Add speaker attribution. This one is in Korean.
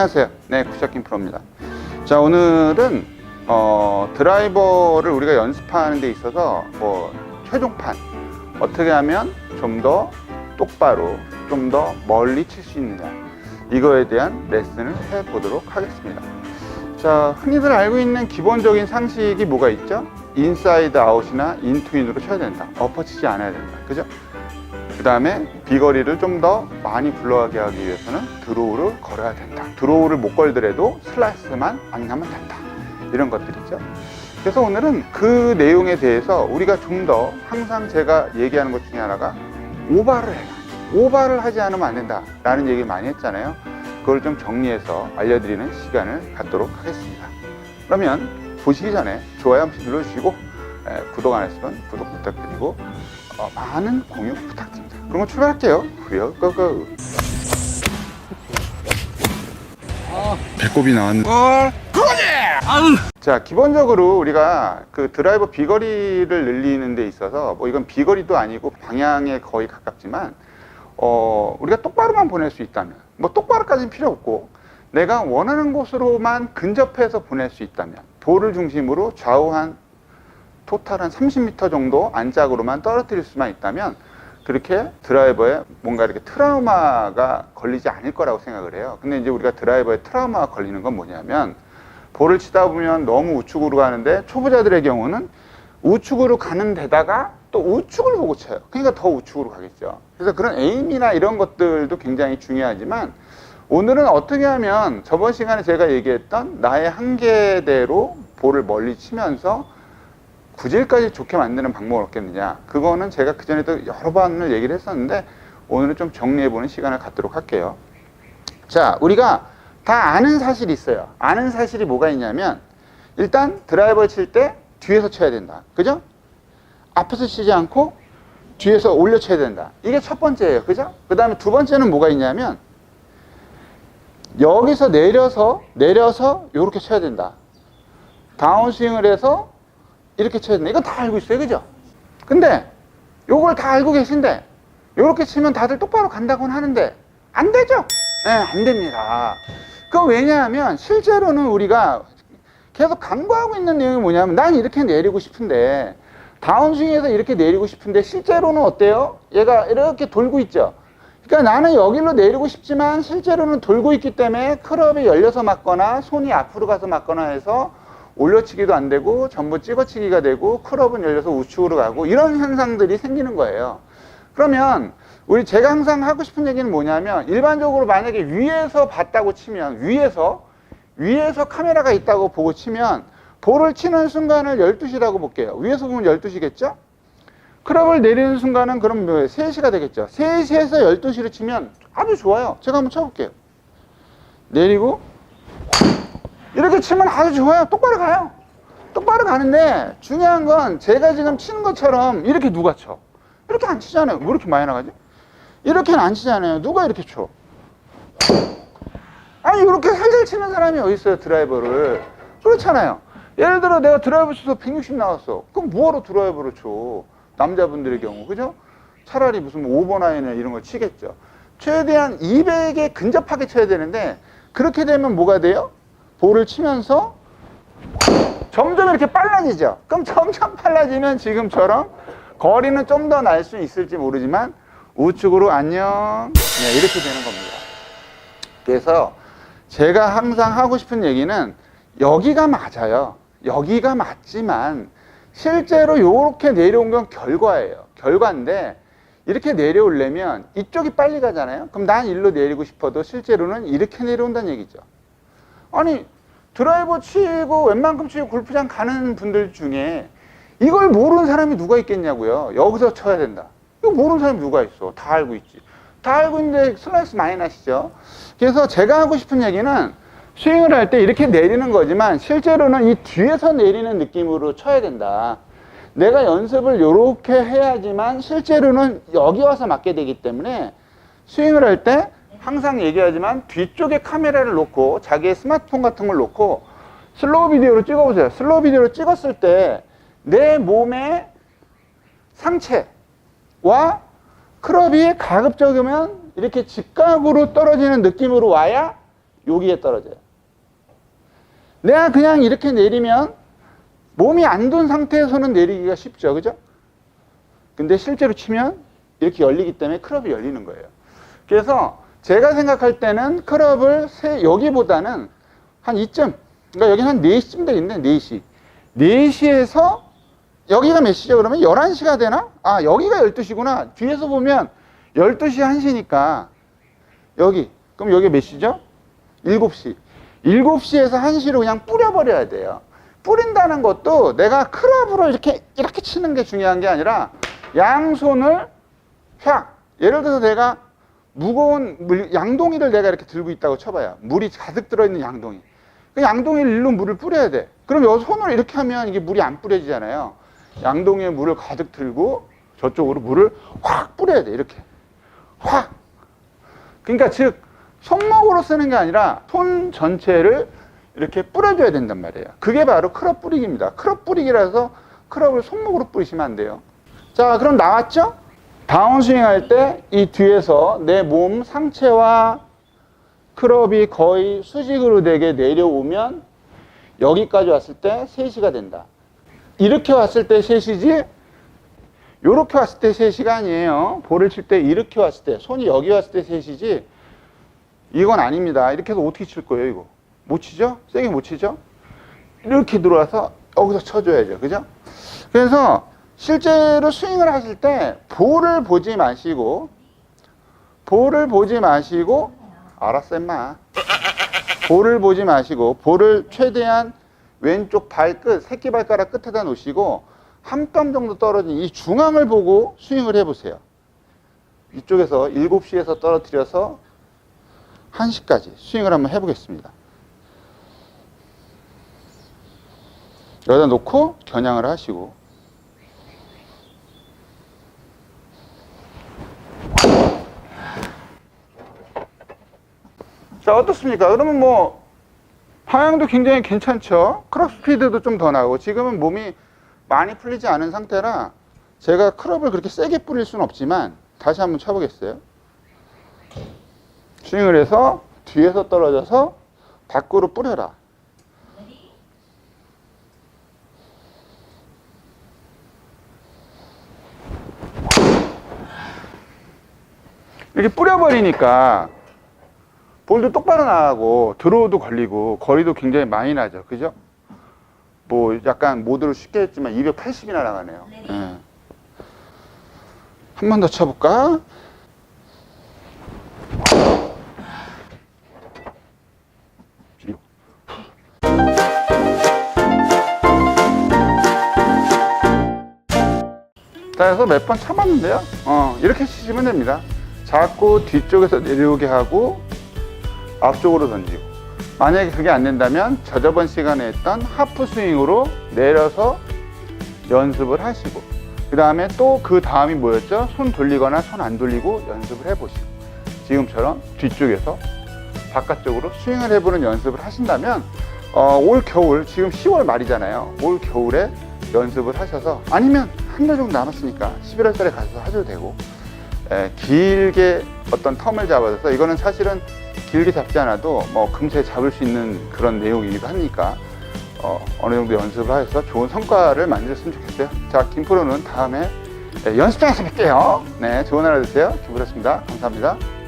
Speaker 1: 안녕하세요. 네, 구샤킨 프로입니다. 자, 오늘은 어, 드라이버를 우리가 연습하는 데 있어서 뭐 최종판 어떻게 하면 좀 더 똑바로 좀 더 멀리 칠 수 있느냐 이거에 대한 레슨을 해 보도록 하겠습니다. 자, 흔히들 알고 있는 기본적인 상식이 뭐가 있죠? 인사이드 아웃이나 인투인으로 쳐야 된다. 엎어 치지 않아야 된다. 그죠? 그 다음에 비거리를 좀 더 많이 굴러가게 하기 위해서는 드로우를 걸어야 된다. 드로우를 못 걸더라도 슬라이스만 안 나면 된다. 이런 것들이죠. 그래서 오늘은 그 내용에 대해서 우리가 좀 더 항상 제가 얘기하는 것 중에 하나가 오바를 해라. 오바를 하지 않으면 안 된다. 라는 얘기를 많이 했잖아요. 그걸 좀 정리해서 알려드리는 시간을 갖도록 하겠습니다. 그러면 보시기 전에 좋아요 한 번씩 눌러주시고 에, 구독 안 하시면 구독 부탁드리고 어, 많은 공유 부탁드립니다. 그럼 출발할게요. 후요 고고. 배꼽이 나왔네. 자, 기본적으로 우리가 그 드라이버 비거리를 늘리는 데 있어서 뭐 이건 비거리도 아니고 방향에 거의 가깝지만 어, 우리가 똑바로만 보낼 수 있다면 뭐 똑바로까지는 필요 없고 내가 원하는 곳으로만 근접해서 보낼 수 있다면 볼을 중심으로 좌우 한 토탈 한 30m 정도 안짝으로만 떨어뜨릴 수만 있다면 그렇게 드라이버에 뭔가 이렇게 트라우마가 걸리지 않을 거라고 생각을 해요. 근데 이제 우리가 드라이버에 트라우마가 걸리는 건 뭐냐면 볼을 치다 보면 너무 우측으로 가는데 초보자들의 경우는 우측으로 가는 데다가 또 우측을 보고 쳐요. 그러니까 더 우측으로 가겠죠. 그래서 그런 에임이나 이런 것들도 굉장히 중요하지만 오늘은 어떻게 하면 저번 시간에 제가 얘기했던 나의 한계대로 볼을 멀리 치면서 구질까지 좋게 만드는 방법을 얻겠느냐. 그거는 제가 그전에도 여러 번을 얘기를 했었는데 오늘은 좀 정리해보는 시간을 갖도록 할게요. 자, 우리가 다 아는 사실이 있어요. 아는 사실이 뭐가 있냐면 일단 드라이버 칠 때 뒤에서 쳐야 된다. 그죠? 앞에서 치지 않고 뒤에서 올려 쳐야 된다. 이게 첫 번째예요. 그죠? 그 다음에 두 번째는 뭐가 있냐면 여기서 내려서 내려서 이렇게 쳐야 된다. 다운스윙을 해서 이렇게 쳐야 된다. 이거 다 알고 있어요. 그죠? 근데 요걸 다 알고 계신데 이렇게 치면 다들 똑바로 간다고는 하는데 안 되죠? 네, 안 됩니다. 그건 왜냐하면 실제로는 우리가 계속 강구하고 있는 내용이 뭐냐면 난 이렇게 내리고 싶은데 다운스윙에서 이렇게 내리고 싶은데 실제로는 어때요? 얘가 이렇게 돌고 있죠. 그러니까 나는 여기로 내리고 싶지만 실제로는 돌고 있기 때문에 클럽이 열려서 맞거나 손이 앞으로 가서 맞거나 해서 올려치기도 안 되고 전부 찍어치기가 되고 클럽은 열려서 우측으로 가고 이런 현상들이 생기는 거예요. 그러면 우리 제가 항상 하고 싶은 얘기는 뭐냐면 일반적으로 만약에 위에서 봤다고 치면 위에서 위에서 카메라가 있다고 보고 치면 볼을 치는 순간을 12시라고 볼게요. 위에서 보면 12시겠죠? 클럽을 내리는 순간은 그럼 뭐 3시가 되겠죠. 3시에서 12시로 치면 아주 좋아요. 제가 한번 쳐볼게요. 내리고 이렇게 치면 아주 좋아요. 똑바로 가요. 똑바로 가는데 중요한 건 제가 지금 치는 것처럼 이렇게 누가 쳐? 이렇게 안 치잖아요. 왜 이렇게 많이 나가지? 이렇게는 안 치잖아요. 누가 이렇게 쳐? 아니 이렇게 살살 치는 사람이 어디 있어요 드라이버를 그렇잖아요 예를 들어 내가 드라이버 쳐서 160 나왔어 그럼 뭐하러 드라이버를 쳐 남자분들의 경우 그죠 차라리 무슨 5번 아이나 이런 걸 치겠죠 최대한 200에 근접하게 쳐야 되는데 그렇게 되면 뭐가 돼요 볼을 치면서 점점 이렇게 빨라지죠 그럼 점점 빨라지면 지금처럼 거리는 좀 더 날 수 있을지 모르지만 우측으로 안녕 네, 이렇게 되는 겁니다 그래서 제가 항상 하고 싶은 얘기는 여기가 맞아요. 여기가 맞지만 실제로 이렇게 내려온 건 결과예요. 결과인데 이렇게 내려오려면 이쪽이 빨리 가잖아요. 그럼 난 일로 내리고 싶어도 실제로는 이렇게 내려온다는 얘기죠. 아니 드라이버 치고 웬만큼 치고 골프장 가는 분들 중에 이걸 모르는 사람이 누가 있겠냐고요. 여기서 쳐야 된다. 이거 모르는 사람이 누가 있어. 다 알고 있지. 다 알고 있는데 슬라이스 많이 나시죠. 그래서 제가 하고 싶은 얘기는 스윙을 할 때 이렇게 내리는 거지만 실제로는 이 뒤에서 내리는 느낌으로 쳐야 된다. 내가 연습을 이렇게 해야지만 실제로는 여기 와서 맞게 되기 때문에 스윙을 할때 항상 얘기하지만 뒤쪽에 카메라를 놓고 자기의 스마트폰 같은 걸 놓고 슬로우 비디오로 찍어보세요. 슬로우 비디오로 찍었을 때 내 몸의 상체와 클럽이 가급적이면 이렇게 직각으로 떨어지는 느낌으로 와야 여기에 떨어져요. 내가 그냥 이렇게 내리면 몸이 안 둔 상태에서는 내리기가 쉽죠. 그죠? 근데 실제로 치면 이렇게 열리기 때문에 클럽이 열리는 거예요. 그래서 제가 생각할 때는 클럽을 세, 여기보다는 한 이쯤, 그러니까 여기는 한 4시쯤 되겠네, 4시. 4시에서 여기가 몇 시죠? 그러면 11시가 되나? 아, 여기가 12시구나. 뒤에서 보면 12시 1시니까 여기. 그럼 여기 몇 시죠? 7시. 7시에서 1시로 그냥 뿌려버려야 돼요. 뿌린다는 것도 내가 클럽으로 이렇게, 이렇게 치는 게 중요한 게 아니라 양손을 샥. 예를 들어서 내가 무거운 물, 양동이를 내가 이렇게 들고 있다고 쳐봐요. 물이 가득 들어있는 양동이. 그 양동이를 일로 물을 뿌려야 돼. 그럼 여 손을 이렇게 하면 이게 물이 안 뿌려지잖아요. 양동이에 물을 가득 들고 저쪽으로 물을 확 뿌려야 돼. 이렇게. 확. 그러니까 즉 손목으로 쓰는 게 아니라 손 전체를 이렇게 뿌려줘야 된단 말이에요. 그게 바로 크롭 뿌리기입니다. 크롭 뿌리기라서 크롭을 손목으로 뿌리시면 안 돼요. 자, 그럼 나왔죠? 다운스윙 할 때 이 뒤에서 내 몸 상체와 크롭이 거의 수직으로 되게 내려오면 여기까지 왔을 때 3시가 된다. 이렇게 왔을 때 3시지 요렇게 왔을 때 3시가 아니에요. 볼을 칠 때 이렇게 왔을 때 손이 여기 왔을 때 3시지 이건 아닙니다. 이렇게 해서 어떻게 칠 거예요, 이거? 못 치죠? 세게 못 치죠? 이렇게 들어와서 여기서 쳐줘야죠. 그죠? 그래서 실제로 스윙을 하실 때 볼을 보지 마시고 볼을 보지 마시고 알았어 임마. 볼을 보지 마시고 볼을 최대한 왼쪽 발끝 새끼 발가락 끝에다 놓으시고 한 뼘 정도 떨어진 이 중앙을 보고 스윙을 해보세요. 이쪽에서 7시에서 떨어뜨려서 1시까지 스윙을 한번 해보겠습니다. 여기다 놓고 겨냥을 하시고 자 어떻습니까? 그러면 뭐 방향도 굉장히 괜찮죠. 크롭 스피드도 좀 더 나고 지금은 몸이 많이 풀리지 않은 상태라 제가 크롭을 그렇게 세게 뿌릴 수는 없지만 다시 한번 쳐보겠어요. 스윙을 해서 뒤에서 떨어져서 밖으로 뿌려라. 이렇게 뿌려버리니까 볼도 똑바로 나가고 드로우도 걸리고 거리도 굉장히 많이 나죠. 그죠? 뭐 약간 모드를 쉽게 했지만 280이나 나가네요. 예. 한번 더 쳐볼까? 자, 그래서 몇 번 참았는데요. 어, 이렇게 치시면 됩니다. 자꾸 뒤쪽에서 내려오게 하고 앞쪽으로 던지고 만약에 그게 안 된다면 저저번 시간에 했던 하프 스윙으로 내려서 연습을 하시고 그 다음에 또 그 다음이 뭐였죠? 손 돌리거나 손 안 돌리고 연습을 해보시고 지금처럼 뒤쪽에서 바깥쪽으로 스윙을 해보는 연습을 하신다면 어, 올 겨울 지금 10월 말이잖아요 올 겨울에 연습을 하셔서 아니면 한 달 정도 남았으니까 11월 달에 가서 하셔도 되고 에, 길게 어떤 텀을 잡아서 이거는 사실은 길게 잡지 않아도 뭐 금세 잡을 수 있는 그런 내용이기도 하니까 어, 어느 정도 연습을 해서 좋은 성과를 만들었으면 좋겠어요. 자, 김프로는 다음에 네, 연습장에서 뵐게요. 네, 좋은 하루 되세요. 김프로였습니다. 감사합니다.